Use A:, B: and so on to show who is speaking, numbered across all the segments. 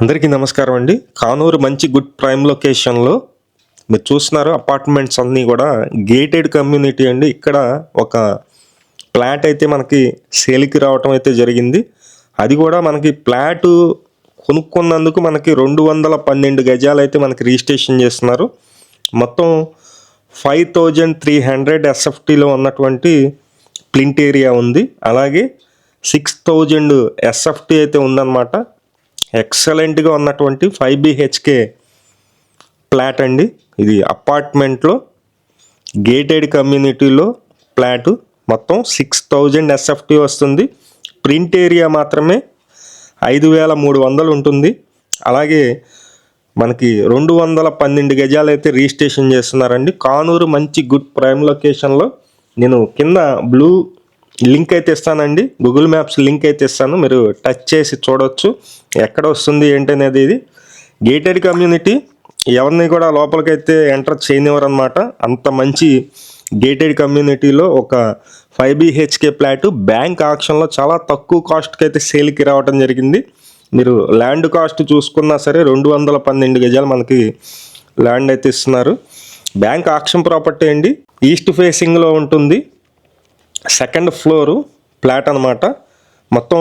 A: అందరికీ నమస్కారం అండి. కానూరు మంచి గుడ్ ప్రైమ్ లొకేషన్లో మీరు చూస్తున్నారు అపార్ట్మెంట్స్ అన్నీ కూడా గేటెడ్ కమ్యూనిటీ అండి. ఇక్కడ ఒక ఫ్లాట్ అయితే మనకి సేల్కి రావటం అయితే జరిగింది. అది కూడా మనకి ప్లాటు కొనుక్కున్నందుకు మనకి రెండు వందల పన్నెండు గజాలు అయితే మనకి రిజిస్ట్రేషన్ చేస్తున్నారు. మొత్తం ఫైవ్ థౌజండ్ త్రీ హండ్రెడ్ ఎస్ఎఫ్టీలో ఉన్నటువంటి ప్లింట్ ఏరియా ఉంది. అలాగే సిక్స్ థౌజండ్ ఎస్ఎఫ్టీ అయితే ఉందన్నమాట. ఎక్సలెంట్గా ఉన్నటువంటి ఫైవ్ బిహెచ్కే ప్లాట్ అండి. ఇది అపార్ట్మెంట్లో గేటెడ్ కమ్యూనిటీలో ప్లాటు మొత్తం సిక్స్ థౌజండ్ ఎస్ఎఫ్టీ వస్తుంది. ప్రింట్ ఏరియా మాత్రమే ఐదు వేల మూడు వందలు ఉంటుంది. అలాగే మనకి రెండు వందల పన్నెండు గజాలు అయితే రిజిస్ట్రేషన్ చేస్తున్నారండి. కానూరు మంచి గుడ్ ప్రైమ్ లొకేషన్లో నేను కింద బ్లూ లింక్ అయితే ఇస్తానండి. గూగుల్ మ్యాప్స్ లింక్ అయితే ఇస్తాను. మీరు టచ్ చేసి చూడవచ్చు ఎక్కడ వస్తుంది ఏంటి అనేది ఇది. గేటెడ్ కమ్యూనిటీ ఎవరిని కూడా లోపలికైతే ఎంటర్ చేయనివ్వరు అనమాట అంత మంచి గేటెడ్ కమ్యూనిటీలో ఒక ఫైవ్ బిహెచ్కే ఫ్లాట్ బ్యాంక్ ఆక్షన్లో చాలా తక్కువ కాస్ట్కి అయితే సేల్కి రావడం జరిగింది. మీరు ల్యాండ్ కాస్ట్ చూసుకున్నా సరే రెండు వందల పన్నెండు గజాలు మనకి ల్యాండ్ అయితే ఇస్తున్నారు. బ్యాంక్ ఆక్షన్ ప్రాపర్టీ అండి. ఈస్ట్ ఫేసింగ్లో ఉంటుంది. సెకండ్ ఫ్లోరు ఫ్లాట్ అనమాట మొత్తం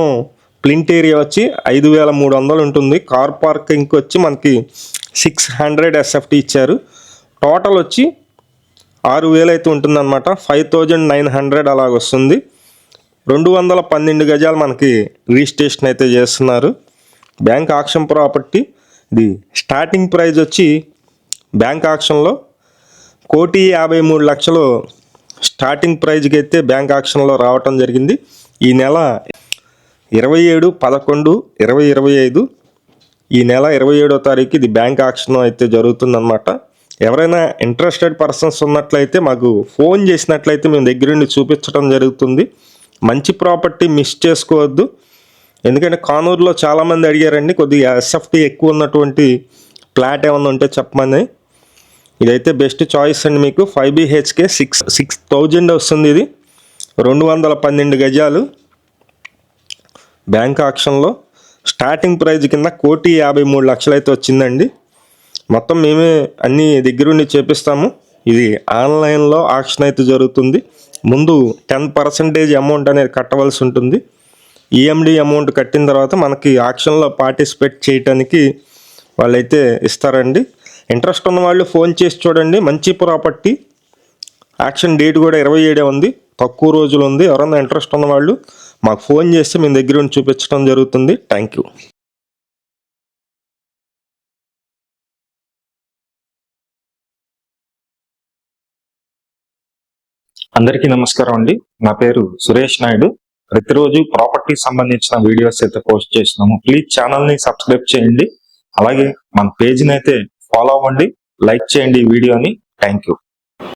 A: ప్లింట్ ఏరియా వచ్చి ఐదు వేల మూడు వందలు ఉంటుంది. కార్ పార్కింగ్కి వచ్చి మనకి సిక్స్ హండ్రెడ్ ఎస్ఎఫ్టీ ఇచ్చారు. టోటల్ వచ్చి ఆరు వేలు అయితే ఉంటుందన్నమాట. ఫైవ్ థౌజండ్ నైన్ హండ్రెడ్ అలాగ వస్తుంది. రెండు వందల పన్నెండు గజాలు మనకి రిజిస్ట్రేషన్ అయితే చేస్తున్నారు. Bank auction property. ఇది స్టార్టింగ్ ప్రైజ్ వచ్చి బ్యాంక్ ఆక్షన్లో కోటి యాభై మూడు లక్షలు స్టార్టింగ్ ప్రైజ్కి అయితే బ్యాంక్ ఆక్షన్లో రావటం జరిగింది. ఈ నెల ఇరవై ఏడు పదకొండు ఇరవై ఇరవై ఐదు ఈ నెల ఇరవై ఏడో తారీఖు ఇది బ్యాంక్ ఆక్షన్ అయితే జరుగుతుందన్నమాట. ఎవరైనా ఇంట్రెస్టెడ్ పర్సన్స్ ఉన్నట్లయితే మాకు ఫోన్ చేసినట్లయితే మేము దగ్గరుండి చూపించడం జరుగుతుంది. మంచి ప్రాపర్టీ మిస్ చేసుకోవద్దు. ఎందుకంటే కానూరులో చాలామంది అడిగారండి కొద్దిగా ఎస్ఎఫ్టీ ఎక్కువ ఉన్నటువంటి ప్లాట్ ఏమన్నా ఉంటే చెప్పమని. ఇదైతే బెస్ట్ చాయిస్ అండి మీకు. Five BHK six six thousand వస్తుంది ఇది. రెండు వందల పన్నెండు గజాలు. బ్యాంక్ ఆక్షన్లో స్టార్టింగ్ ప్రైజ్ కింద కోటి యాభై మూడు లక్షలు అయితే వచ్చిందండి. మొత్తం మేమే అన్ని దగ్గరుండి చేపిస్తాము. ఇది ఆన్లైన్లో ఆక్షన్ అయితే జరుగుతుంది. ముందు టెన్ పర్సెంటేజ్ అమౌంట్ అనేది కట్టవలసి ఉంటుంది. ఈఎండి అమౌంట్ కట్టిన తర్వాత మనకి ఆక్షన్లో పార్టిసిపేట్ చేయటానికి వాళ్ళైతే ఇస్తారండి. ఇంట్రెస్ట్ ఉన్న వాళ్ళు ఫోన్ చేసి చూడండి. మంచి ప్రాపర్టీ. యాక్షన్ డేట్ కూడా ఇరవై ఏడే ఉంది. తక్కువ రోజులు ఉంది. ఎవరన్నా ఇంట్రెస్ట్ ఉన్న వాళ్ళు మాకు ఫోన్ చేస్తే మేము దగ్గర ఉండి చూపించడం జరుగుతుంది. థ్యాంక్ యూ
B: అందరికీ నమస్కారం అండి. నా పేరు సురేష్ నాయుడు. ప్రతిరోజు ప్రాపర్టీ సంబంధించిన వీడియోస్ అయితే పోస్ట్ చేస్తున్నాము. ప్లీజ్ ఛానల్ని సబ్స్క్రైబ్ చేయండి. అలాగే మన పేజీని అయితే ఫాలో అవ్వండి లైక్ చేయండి ఈ వీడియోని థ్యాంక్ యూ